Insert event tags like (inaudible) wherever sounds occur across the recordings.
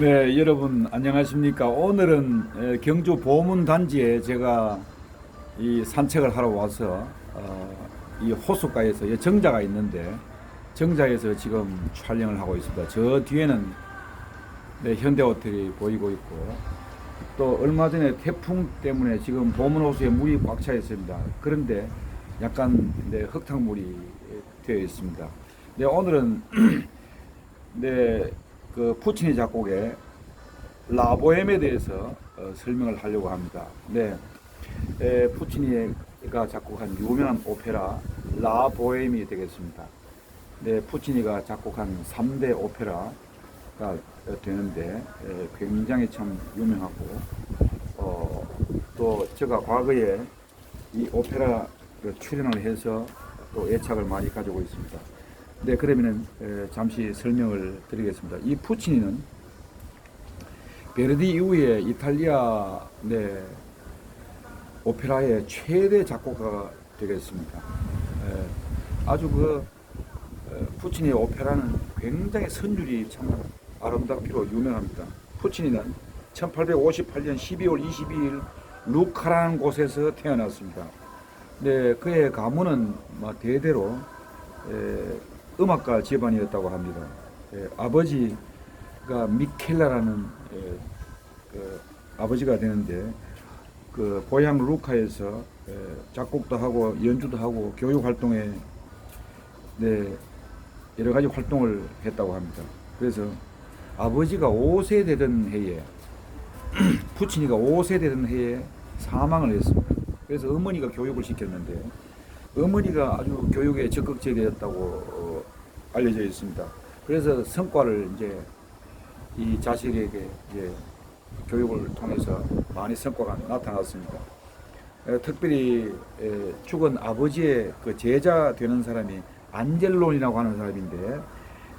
네, 여러분 안녕하십니까? 오늘은 에, 경주 보문 단지에 제가 이 산책을 하러 와서 어, 이 호숫가에서 이 정자가 있는데 정자에서 지금 촬영을 하고 있습니다. 저 뒤에는 네, 현대 호텔이 보이고 있고 또 얼마 전에 태풍 때문에 지금 보문 호수에 물이 꽉 차 있습니다. 그런데 약간 네, 흙탕물이 되어 있습니다. 네, 오늘은 (clears throat) 네, 그 푸치니 작곡의 라보엠에 대해서 어, 설명을 하려고 합니다. 네, 에, 푸치니가 작곡한 유명한 오페라 라보엠이 되겠습니다. 네, 푸치니가 작곡한 3대 오페라가 어, 되는데 에, 굉장히 참 유명하고 어, 또 제가 과거에 이 오페라 그 출연을 해서 또 애착을 많이 가지고 있습니다. 네, 그러면은 에, 잠시 설명을 드리겠습니다. 이 푸치니는 베르디 이후에 이탈리아 네, 오페라의 최대 작곡가가 되겠습니다. 에, 아주 그 에, 푸치니의 오페라는 굉장히 선율이 참 아름답기로 유명합니다. 푸치니는 1858년 12월 22일 루카라는 곳에서 태어났습니다. 네, 그의 가문은 뭐 대대로 에, 음악가 집안이었다고 합니다. 예, 아버지가 미켈라라는 예, 그 아버지가 되는데 그 고향 루카에서 예, 작곡도 하고 연주도 하고 교육 활동에 네, 여러 가지 활동을 했다고 합니다. 그래서 아버지가 5세 되던 해에 (clears throat) 부친이가 5세 되던 해에 사망을 했습니다. 그래서 어머니가 교육을 시켰는데 어머니가 아주 교육에 적극적이었다고 어, 알려져 있습니다. 그래서 성과를 이제 이 자식에게 이제 교육을 통해서 많이 성과가 나타났습니다. 에, 특별히 에, 죽은 아버지의 그 제자 되는 사람이 안젤론이라고 하는 사람인데,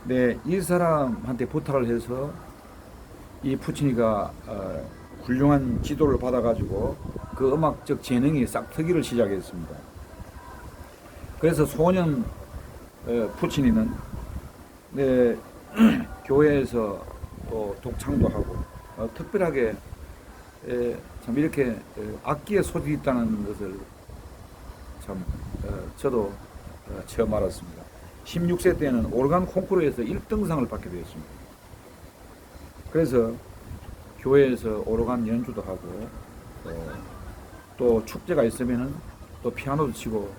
네, 이 사람한테 부탁을 해서 이 푸치니가 어, 훌륭한 지도를 받아가지고 그 음악적 재능이 싹트기를 시작했습니다. 그래서 소년 어, 푸치니는 네, (clears throat) 교회에서 또 독창도 하고 어, 특별하게 에, 참 이렇게 에, 악기에 소질이 있다는 것을 참 어, 저도 어, 처음 알았습니다. 16세 때는 오르간 콩쿠르에서 1등상을 받게 되었습니다. 그래서 교회에서 오르간 연주도 하고 어, 또 축제가 있으면은 또 피아노도 치고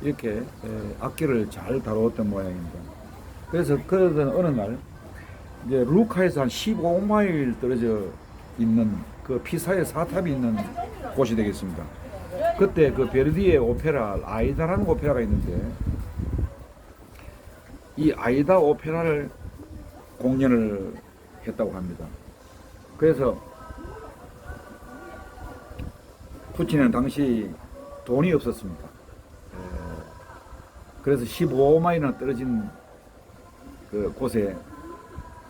이렇게 에, 악기를 잘 다루었던 모양입니다. 그래서 그러던 어느 날 이제 루카에서 한 15마일 떨어져 있는 그 피사의 사탑이 있는 곳이 되겠습니다. 그때 그 베르디의 오페라 아이다라는 오페라가 있는데 이 아이다 오페라를 공연을 했다고 합니다. 그래서 푸치는 당시 돈이 없었습니다. 에, 그래서 15마일이나 떨어진 그 곳에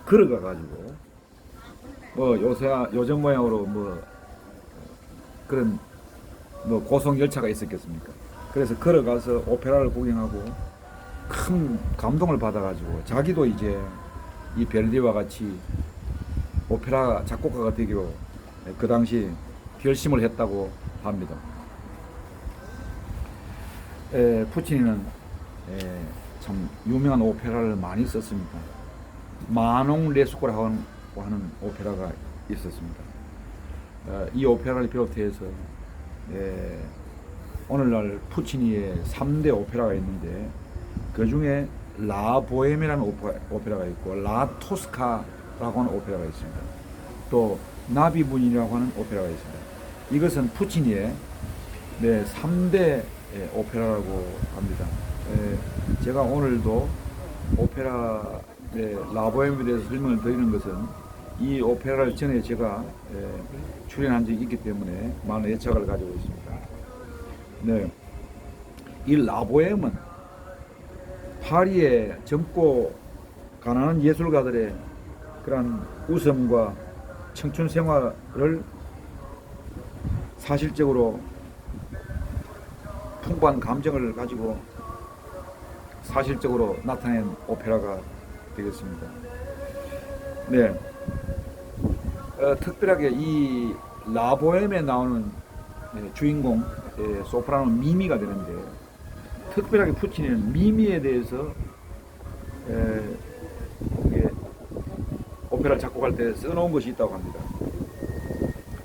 걸어가 가지고 뭐 요새 요즘 모양으로 뭐 그런 뭐 고속 열차가 있었겠습니까? 그래서 걸어가서 오페라를 구경하고 큰 감동을 받아가지고 자기도 이제 이 벨디와 같이 오페라 작곡가가 되기로 그 당시 결심을 했다고 합니다. 에, 푸치니는 에, 참 유명한 오페라를 많이 썼습니다. 마농 레스코라고 하는, 하는 오페라가 있었습니다. 어, 이 오페라를 비롯해서 에, 오늘날 푸치니의 3대 오페라가 있는데 그 중에 라 보헤미라는 오페라, 오페라 가 있고 라 토스카라고 하는 오페라가 있습니다. 또 나비분이라고 하는 오페라가 있습니다. 이것은 푸치니의 네, 3대 오페라라고 합니다. 에, 제가 오늘도 오페라 네, 라보엠에 대해서 설명을 드리는 것은 이 오페라를 전에 제가 에, 출연한 적이 있기 때문에 많은 애착을 가지고 있습니다. 네, 이 라보엠은 파리의 젊고 가난한 예술가들의 그런 웃음과 청춘 생활을 사실적으로 풍부한 감정을 가지고 사실적으로 나타낸 오페라가 되겠습니다. 네. 어, 특별하게 이 라보엠에 나오는 예, 주인공 예, 소프라노 미미가 되는데 특별하게 푸치니는 미미에 대해서 에, 이게 오페라 작곡할 때 써놓은 것이 있다고 합니다.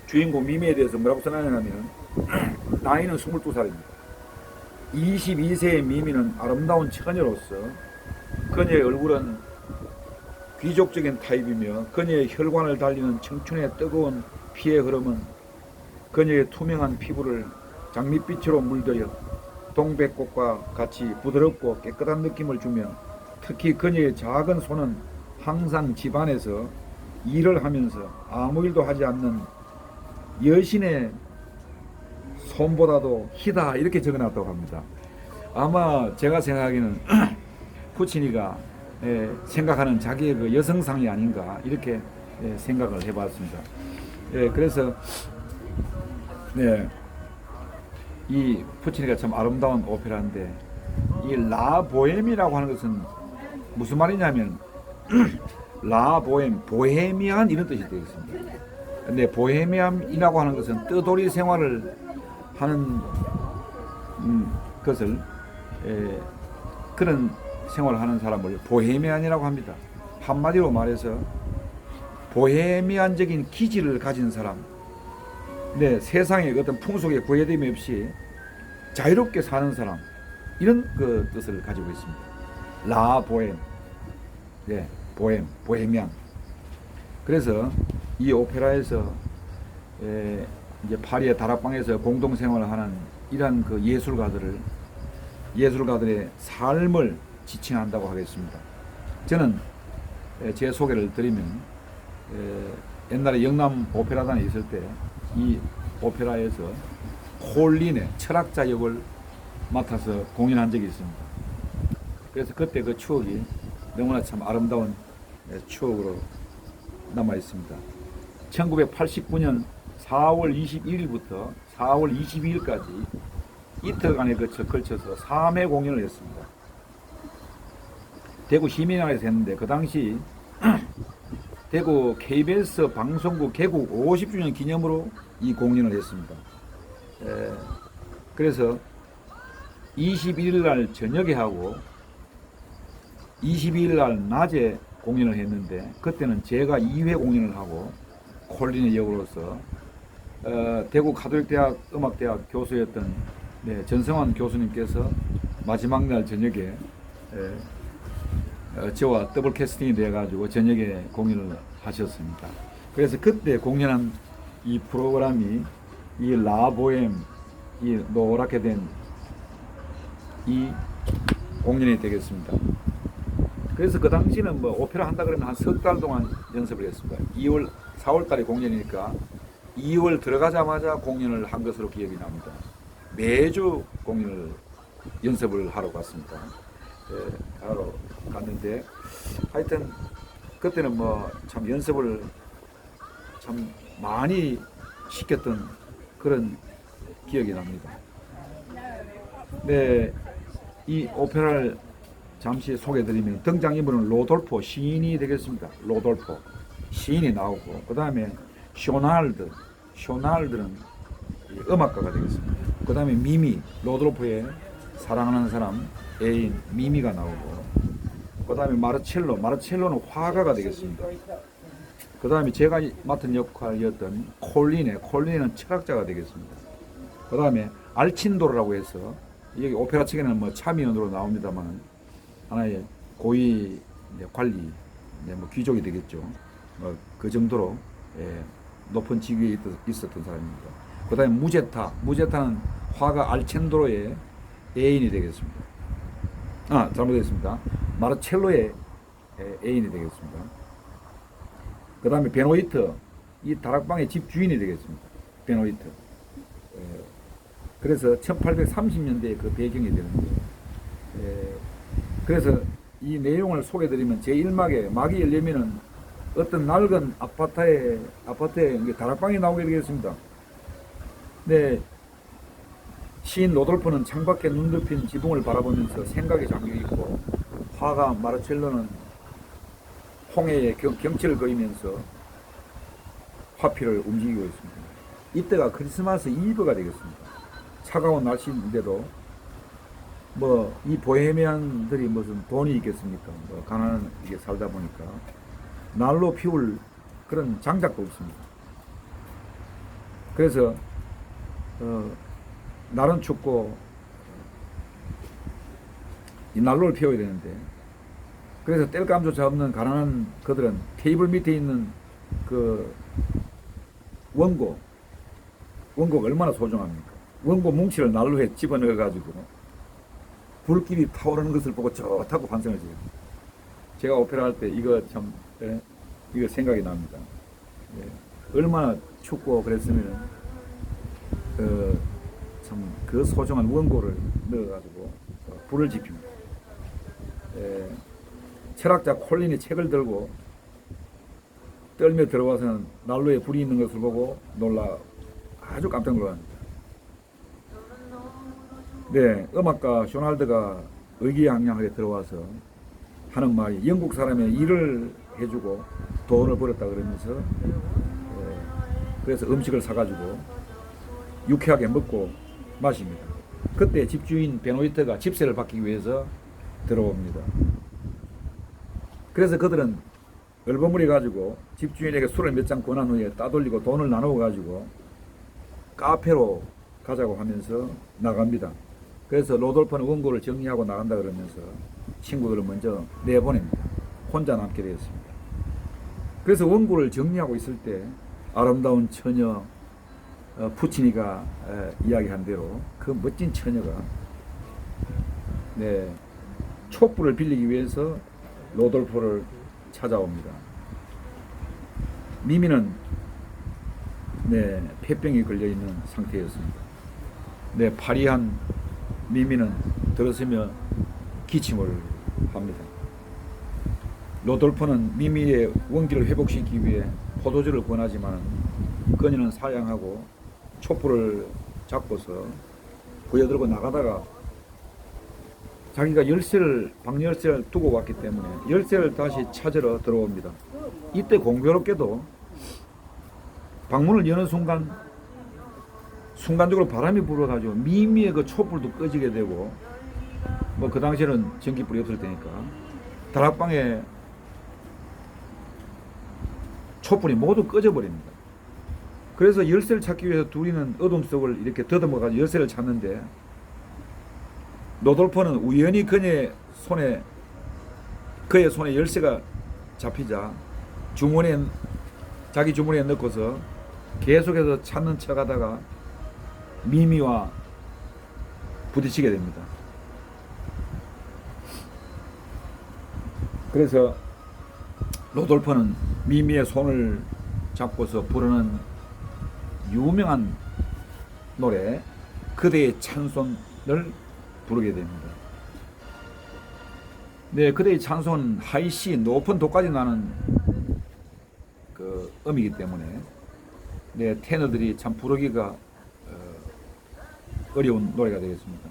주인공 미미에 대해서 뭐라고 써놨냐면 (clears throat) 나이는 22살입니다. 22세의 미미는 아름다운 처녀로서 그녀의 얼굴은 귀족적인 타입이며 그녀의 혈관을 달리는 청춘의 뜨거운 피의 흐름은 그녀의 투명한 피부를 장밋빛으로 물들여 동백꽃과 같이 부드럽고 깨끗한 느낌을 주며 특히 그녀의 작은 손은 항상 집안에서 일을 하면서 아무 일도 하지 않는 여신의 손보다도 희다 이렇게 적어놨다고 합니다. 아마 제가 생각하기는 푸치니가 (clears throat) 예, 생각하는 자기의 그 여성상이 아닌가 이렇게 예, 생각을 해봤습니다. 예, 그래서 네, 이 푸치니가 참 아름다운 오페라인데 이 라보엠이라고 하는 것은 무슨 말이냐면 (clears throat) 라보엠 보헤미안 이런 뜻이 되겠습니다. 근데 보헤미안이라고 하는 것은 뜨돌이 생활을 하는 음, 것을 에, 그런 생활을 하는 사람을 보헤미안이라고 합니다. 한마디로 말해서 보헤미안적인 기질을 가진 사람. 네, 세상의 어떤 풍속에 구애됨이 없이 자유롭게 사는 사람. 이런 그 뜻을 가지고 있습니다. 라 보엠. 네, 보엠, 보헤미안. 그래서 이 오페라에서 에, 이제 파리의 다락방에서 공동 생활을 하는 이러한 그 예술가들을 예술가들의 삶을 지칭한다고 하겠습니다. 저는 에, 제 소개를 드리면 에, 옛날에 영남 오페라단에 있을 때 이 오페라에서 콜린의 철학자 역을 맡아서 공연한 적이 있습니다. 그래서 그때 그 추억이 너무나 참 아름다운 에, 추억으로 남아 있습니다. 1989년 4월 21일부터 4월 22일까지 이틀간에 거쳐 걸쳐서 3회 공연을 했습니다. 대구 시민회관에서 했는데 그 당시 (clears throat) 대구 KBS 방송국 개국 50주년 기념으로 이 공연을 했습니다. 에, 그래서 21일 날 저녁에 하고 22일 날 낮에 공연을 했는데 그때는 제가 2회 공연을 하고 콜린의 역으로서 어, 대구 가톨릭대학 음악대학 교수였던 네, 전성환 교수님께서 마지막 날 저녁에 에, 어, 저와 더블 캐스팅이 돼가지고 저녁에 공연을 하셨습니다. 그래서 그때 공연한 이 프로그램이 이 라보엠 이 노랗게 된 이 공연이 되겠습니다. 그래서 그 당시는 뭐 오페라 한다 그러면 한 석 달 동안 연습을 했습니다. 2월, 4월 달에 공연이니까 2월 들어가자마자 공연을 한 것으로 기억이 납니다. 매주 공연을 연습을 하러 갔습니다. 예, 하러 갔는데 하여튼 그때는 뭐 참 연습을 참 많이 시켰던 그런 기억이 납니다. 네, 이 오페라를 잠시 소개드리면 등장인물은 로돌포 시인이 되겠습니다. 로돌포 시인이 나오고 그 다음에 쇼날드 이 음악가가 되겠습니다. 그 다음에 미미 로돌포의 사랑하는 사람 애인 미미가 나오고 그 다음에 마르첼로 마르첼로는 화가가 되겠습니다. 그 다음에 제가 맡은 역할이었던 콜린의 콜린은 철학자가 되겠습니다. 그 다음에 알친도르라고 해서 여기 오페라 측에는 뭐 참여연으로 나옵니다만 하나의 고위 관리 이제 뭐 귀족이 되겠죠. 뭐 그 정도로 예, 높은 직위에 있, 있었던 사람입니다. 그 다음에 무제타 무제타는 화가 알첸도로의 애인이 되겠습니다. 아 잘못했습니다. 마르첼로의 예, 애인이 되겠습니다. 그 다음에 베노이트 이 다락방의 집 주인이 되겠습니다. 베노이트. 예, 그래서 1830년대에 그 배경이 되는데 예, 그래서 이 내용을 소개드리면 제 1막에 막이 열리면은 어떤 낡은 아파트에 아파트에 다락방이 나오게 되겠습니다. 네. 시인 로돌프는 창밖에 눈 덮인 지붕을 바라보면서 생각에 잠겨 있고 화가 마르첼로는 홍해의 경, 경치를 그리면서 화피를 움직이고 있습니다. 이때가 크리스마스 이브가 되겠습니다. 차가운 날씨인데도 뭐 이 보헤미안들이 무슨 돈이 있겠습니까? 뭐 가난하게 살다 보니까 날로 피울 그런 장작도 없습니다. 그래서 어, 날은 춥고 이 난로를 피워야 되는데 그래서 뗄감조차 없는 가난한 그들은 테이블 밑에 있는 그 원고 원고가 얼마나 소중합니까? 원고 뭉치를 난로에 집어넣어 가지고 불길이 타오르는 것을 보고 좋다고 반성을 해요. 제가 오페라 할 때 이거 참 예, 이거 생각이 납니다. 예, 얼마나 춥고 그랬으면 그, 참 그 소중한 원고를 넣어가지고 어, 불을 지핍니다. 예, 철학자 콜린이 책을 들고 떨며 들어와서는 난로에 불이 있는 것을 보고 놀라 아주 깜짝 놀랍니다. 네, 음악가 쇼날드가 의기양양하게 들어와서 하는 말이 영국 사람의 일을 해주고 돈을 벌었다 그러면서 예, 그래서 음식을 사가지고 유쾌하게 먹고 마십니다. 그때 집주인 베노이트가 집세를 받기 위해서 들어옵니다. 그래서 그들은 얼버무려 가지고 집주인에게 술을 몇 잔 권한 후에 따돌리고 돈을 나누어 가지고 카페로 가자고 하면서 나갑니다. 그래서 로돌프는 원고를 정리하고 나간다 그러면서 친구들을 먼저 내보냅니다. 혼자 남게 되었습니다. 그래서 원고를 정리하고 있을 때 아름다운 처녀 어, 푸치니가 에, 이야기한 대로 그 멋진 처녀가 네, 촛불을 빌리기 위해서 로돌포를 찾아옵니다. 미미는 네, 폐병이 걸려 있는 상태였습니다. 네, 파리한 미미는 들어서며 기침을 합니다. 로돌포는 미미의 원기를 회복시키기 위해 포도주를 권하지만 그녀는 사양하고 촛불을 잡고서 부여들고 나가다가 자기가 열쇠를 방 열쇠를 두고 왔기 때문에 열쇠를 다시 찾으러 들어옵니다. 이때 공교롭게도 방문을 여는 순간 순간적으로 바람이 불어가지고 미미의 그 촛불도 꺼지게 되고 뭐 그 당시에는 전기불이 없을 테니까 다락방에 촛불이 모두 꺼져 버립니다. 그래서 열쇠를 찾기 위해서 둘이는 어둠 속을 이렇게 더듬어가지고 열쇠를 찾는데 노돌포는 우연히 그녀의 손에 그의 손에 열쇠가 잡히자 주머니에 자기 주머니에 넣고서 계속해서 찾는 척하다가 미미와 부딪히게 됩니다. 그래서 로돌프는 미미의 손을 잡고서 부르는 유명한 노래 그대의 찬송을 부르게 됩니다. 네, 그대의 찬송은 하이시 높은 도까지 나는 그 음이기 때문에 네, 테너들이 참 부르기가 어, 어려운 노래가 되겠습니다.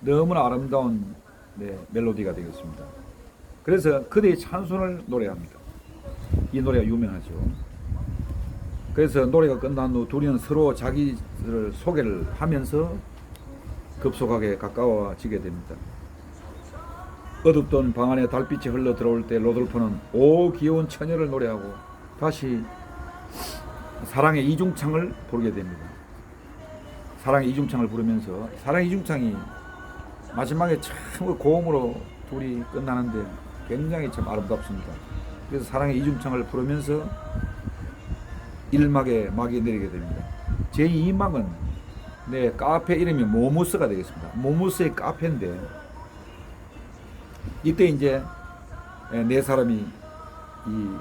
너무나 아름다운 네, 멜로디가 되겠습니다. 그래서 그대의 찬송을 노래합니다. 이 노래가 유명하죠. 그래서 노래가 끝난 후 둘이는 서로 자기를 소개를 하면서 급속하게 가까워지게 됩니다. 어둡던 방 안에 달빛이 흘러 들어올 때 로돌프는 오 귀여운 처녀를 노래하고 다시 사랑의 이중창을 부르게 됩니다. 사랑의 이중창을 부르면서 사랑의 이중창이 마지막에 참 고음으로 둘이 끝나는데 굉장히 참 아름답습니다. 그래서 사랑의 이중창을 부르면서 1막에 막이 내리게 됩니다. 제 2막은 네, 카페 이름이 모무스가 되겠습니다. 모무스의 카페인데 이때 이제 예, 네 사람이 이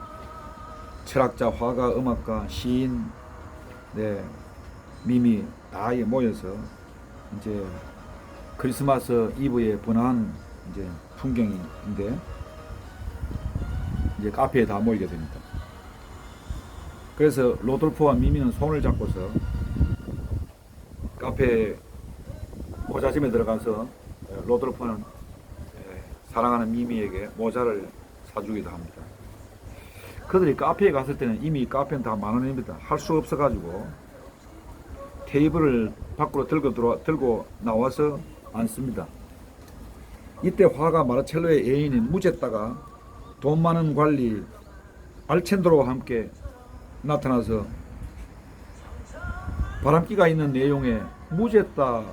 철학자, 화가, 음악가, 시인, 네, 미미 다 모여서 이제 크리스마스 이브에 번화한 이제 풍경인데 이제 카페에 다 모이게 됩니다. 그래서 로돌프와 미미는 손을 잡고서 카페 모자집에 들어가서 로돌프는 사랑하는 미미에게 모자를 사주기도 합니다. 그들이 카페에 갔을 때는 이미 카페는 다 만 원입니다. 할 수 없어가지고 테이블을 밖으로 들고 들어 들고 나와서 앉습니다. 이때 화가 마르첼로의 애인인 무제따가 돈 많은 관리 알첸드로와 함께 나타나서 바람기가 있는 내용의 무제따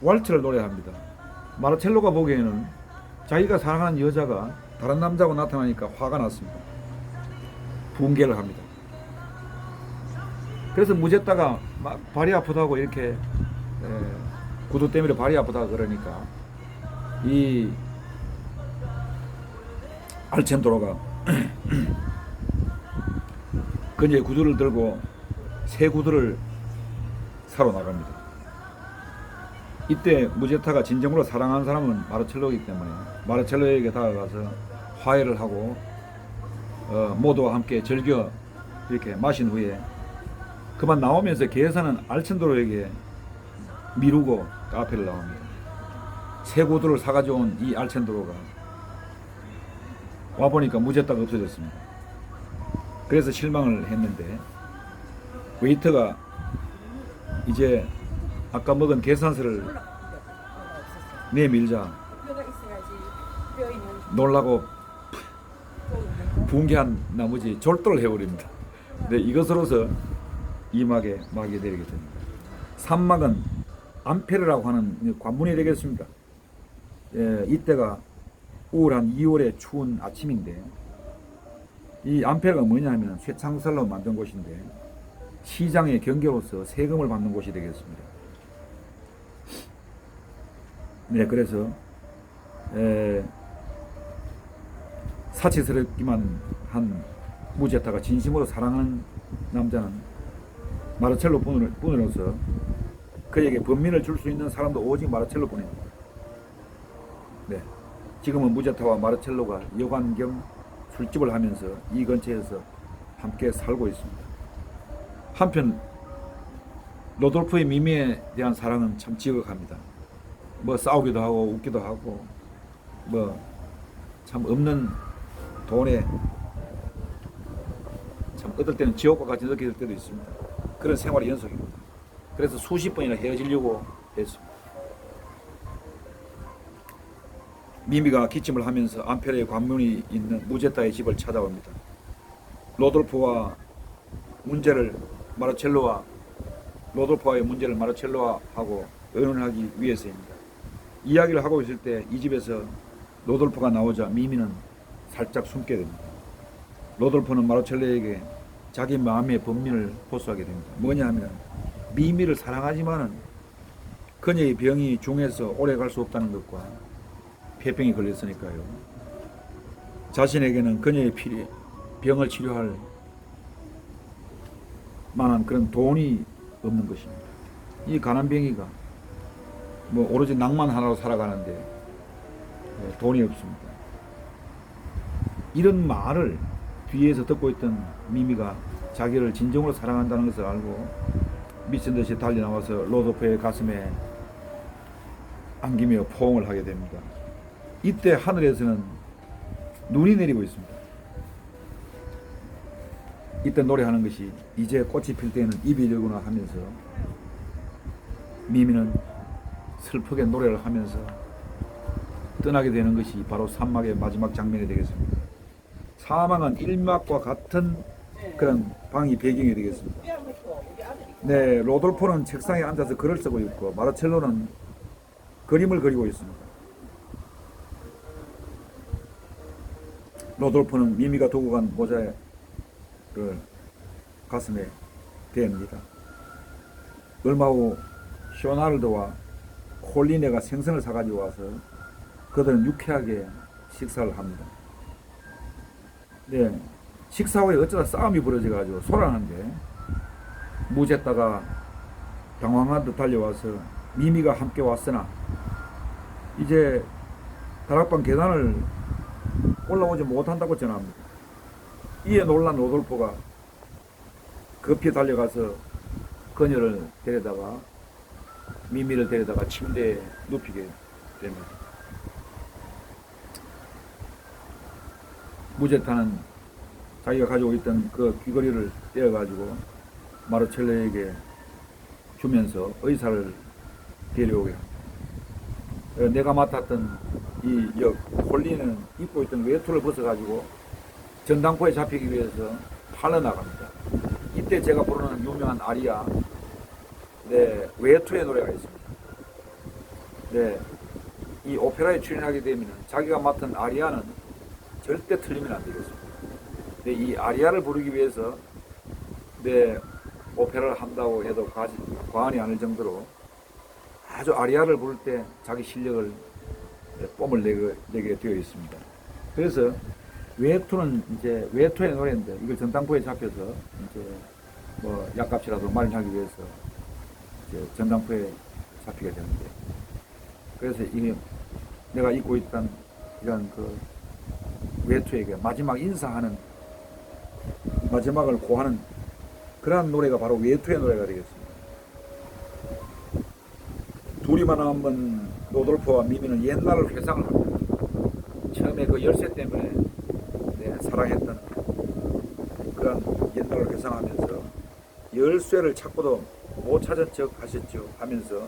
왈츠를 노래합니다. 마르첼로가 보기에는 자기가 사랑하는 여자가 다른 남자하고 나타나니까 화가 났습니다. 붕괴를 합니다. 그래서 무제따가 막 발이 아프다고 이렇게 에, 구두 때문에 발이 아프다 그러니까 이 알첸도로가 그녀의 구두를 들고 새 구두를 사러 나갑니다. 이때 무제타가 진정으로 사랑하는 사람은 마르첼로이기 때문에 마르첼로에게 다가가서 화해를 하고 어, 모두와 함께 즐겨 이렇게 마신 후에 그만 나오면서 계산은 알첸도로에게 미루고 카페를 나옵니다. 새 구두를 사가지고 온 이 알첸도로가 와보니까 무제타가 없어졌습니다. 그래서 실망을 했는데 웨이터가 이제 아까 먹은 계산서를 내밀자 놀라고. 붕괴한 나머지 졸도를 해버립니다. 네, 이것으로서 이막에 막이 내리게 됩니다. 산막은 암페르라고 하는 관문이 되겠습니다. 예, 이때가 우울한 2월의 추운 아침인데 이 암페르가 뭐냐면 쇠창살로 만든 곳인데 시장의 경계로서 세금을 받는 곳이 되겠습니다. 네, 그래서 에, 사치스럽기만 한 무제타가 진심으로 사랑하는 남자는 마르첼로 분으로서 그에게 범민을 줄 수 있는 사람도 오직 마르첼로 뿐입니다. 네. 지금은 무제타와 마르첼로가 여관 겸 술집을 하면서 이 근처에서 함께 살고 있습니다. 한편 로돌프의 미미에 대한 사랑은 참 지극합니다. 뭐 싸우기도 하고 웃기도 하고 뭐 참 없는 돈에 참 어떨 때는 지옥과 같이 느낄 때도 있습니다. 그런 생활의 연속입니다. 그래서 수십 번이나 헤어지려고 했습니다. 미미가 기침을 하면서 안페르의 관문이 있는 무제타의 집을 찾아옵니다. 로돌프와 문제를 마르첼로와 로돌프와의 문제를 마르첼로와하고 의논하기 위해서입니다. 이야기를 하고 있을 때 이 집에서 로돌프가 나오자 미미는 살짝 숨게 됩니다. 로돌프는 마르첼로에게 자기 마음의 본민을 호소하게 됩니다. 뭐냐 하면 미미를 사랑하지만은 그녀의 병이 중해서 오래 갈 수 없다는 것과 폐병이 걸렸으니까요. 자신에게는 그녀의 필요, 병을 치료할 만한 그런 돈이 없는 것입니다. 이 가난병이가 뭐 오로지 낭만 하나로 살아가는데 예, 돈이 없습니다. 이런 말을 뒤에서 듣고 있던 미미가 자기를 진정으로 사랑한다는 것을 알고 미친 듯이 달리 나와서 로도프의 가슴에 안기며 포옹을 하게 됩니다. 이때 하늘에서는 눈이 내리고 있습니다. 이때 노래하는 것이 이제 꽃이 필 때에는 입이 되구나 하면서 미미는 슬프게 노래를 하면서 떠나게 되는 것이 바로 산막의 마지막 장면이 되겠습니다. 사망은 일막과 같은 그런 방이 배경이 되겠습니다. 네, 로돌포는 책상에 앉아서 글을 쓰고 있고 마르첼로는 그림을 그리고 있습니다. 로돌포는 미미가 두고 간 모자를 가슴에 대입니다. 얼마 후 쇼나르드와 콜리네가 생선을 사가지고 와서 그들은 유쾌하게 식사를 합니다. 네, 식사 후에 어쩌다 싸움이 벌어져가지고 소란한데 무제다가 당황한 듯 달려와서 미미가 함께 왔으나 이제 다락방 계단을 올라오지 못한다고 전합니다. 이에 놀란 로돌포가 급히 달려가서 그녀를 데려다가 미미를 데려다가 침대에 눕히게 됩니다. 무제타는 자기가 가지고 있던 그 귀걸이를 떼어가지고 마르첼로에게 주면서 의사를 데려오게 합니다. 어, 내가 맡았던 이 역, 홀리는 입고 있던 외투를 벗어가지고 전당포에 잡히기 위해서 팔려나갑니다. 이때 제가 부르는 유명한 아리아, 네, 외투의 노래가 있습니다. 네, 이 오페라에 출연하게 되면 자기가 맡은 아리아는 절대 틀리면 안 되겠습니다. 네, 이 아리아를 부르기 위해서 네, 오페라를 한다고 해도 과지, 과언이 아닐 정도로 아주 아리아를 부를 때 자기 실력을 네, 뽐을 내게, 내게 되어 있습니다. 그래서 외투는 이제 외투의 노래인데 이걸 전당포에 잡혀서 이제 뭐 약값이라도 마련하기 위해서 이제 전당포에 잡히게 되는데 그래서 이게 내가 입고 있던 이런 그 외투에게 마지막 인사하는 마지막을 고하는 그러한 노래가 바로 외투의 노래가 되겠습니다. 둘이만 한번 로돌프와 미미는 옛날을 회상을 합니다. 처음에 그 열쇠 때문에 네, 사랑했던 그런 옛날을 회상하면서 열쇠를 찾고도 못 찾은 척 하셨죠 하면서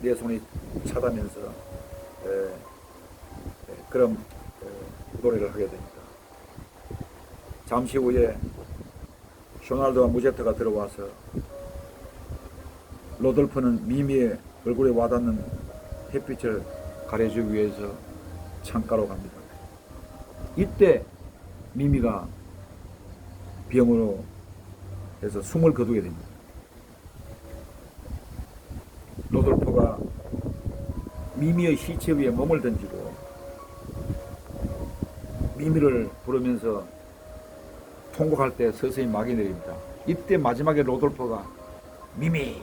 내 손이 차다면서 에, 에, 그런 에, 노래를 하게 됩니다. 잠시 후에 쇼날드와 무제트가 들어와서 로돌프는 미미의 얼굴에 와닿는 햇빛을 가려주기 위해서 창가로 갑니다. 이때 미미가 병으로 해서 숨을 거두게 됩니다. 로돌프가 미미의 시체 위에 몸을 던지고 미미를 부르면서 통곡할 때 서서히 막이 내립니다. 이때 마지막에 로돌프가 미미,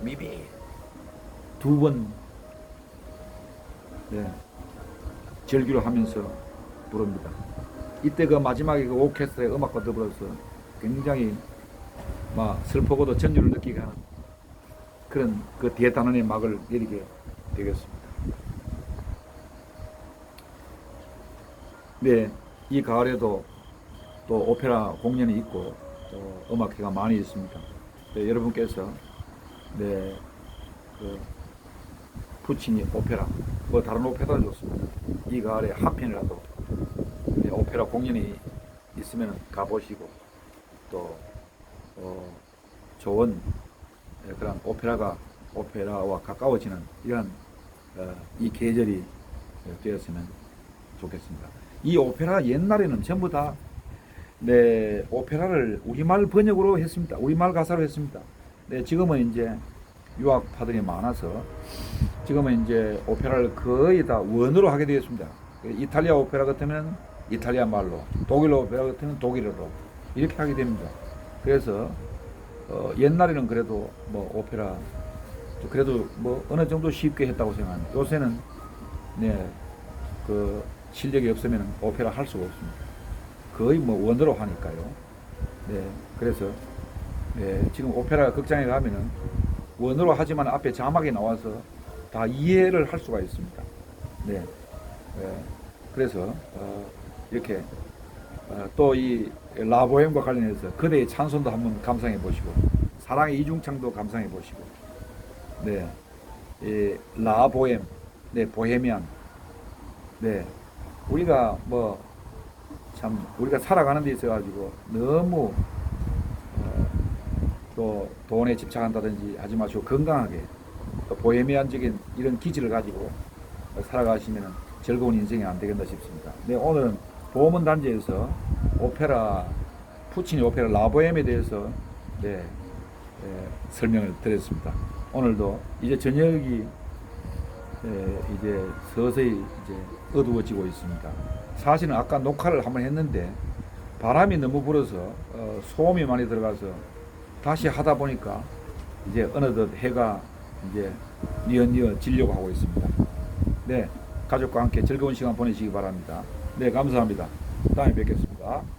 미미 두 번 네, 절규를 하면서 부릅니다. 이때 그 마지막에 그 오케스트라의 음악과 더불어서 굉장히 막 슬프고도 전율을 느끼게 하는 그런 그 대단원의 막을 내리게 되겠습니다. 네, 이 가을에도 또 오페라 공연이 있고 또 음악회가 많이 있습니다. 네, 여러분께서 네, 그 푸치니 오페라 뭐 다른 오페라도 좋습니다. 이 가을에 네, 오페라 공연이 있으면 가보시고 또 어, 좋은 네, 그런 오페라가 오페라와 가까워지는 이런 어, 이 계절이 되었으면 좋겠습니다. 이 오페라 옛날에는 전부 다 네, 오페라를 우리말 번역으로 했습니다. 우리말 가사로 했습니다. 네, 지금은 이제 유학파들이 많아서 지금은 이제 오페라를 거의 다 원어로 하게 되었습니다. 이탈리아 오페라 같으면 이탈리아 말로, 독일 오페라 같으면 독일어로 이렇게 하게 됩니다. 그래서 어, 옛날에는 그래도 뭐 오페라 그래도 뭐 어느 정도 쉽게 했다고 생각합니다. 요새는 네, 그 실력이 없으면 오페라 할 수가 없습니다. 거의 뭐 원어로 하니까요. 네, 그래서 네, 지금 오페라 극장에 가면은 원어로 하지만 앞에 자막이 나와서 다 이해를 할 수가 있습니다. 네, 네, 그래서 어, 이렇게 어, 또이 라보엠과 관련해서 그대의 찬송도 한번 감상해 보시고 사랑의 이중창도 감상해 보시고 네, 이 라보엠, 네 보헤미안, 네. 우리가 뭐 참 우리가 살아가는 데 있어 가지고 너무 어, 또 돈에 집착한다든지 하지 마시고 건강하게 또 보헤미안적인 이런 기질을 가지고 살아가시면 즐거운 인생이 안 되겠나 싶습니다. 네 오늘은 보험원 단지에서 오페라 푸치니 오페라 라보엠에 대해서 네, 예, 설명을 드렸습니다. 오늘도 이제 저녁이 예, 이제 서서히 이제 어두워지고 있습니다. 사실은 아까 녹화를 한번 했는데 바람이 너무 불어서 어, 소음이 많이 들어가서 다시 하다 보니까 이제 어느덧 해가 이제 뉘어뉘어 지려고 하고 있습니다. 네, 가족과 함께 즐거운 시간 보내시기 바랍니다. 네, 감사합니다. 다음에 뵙겠습니다.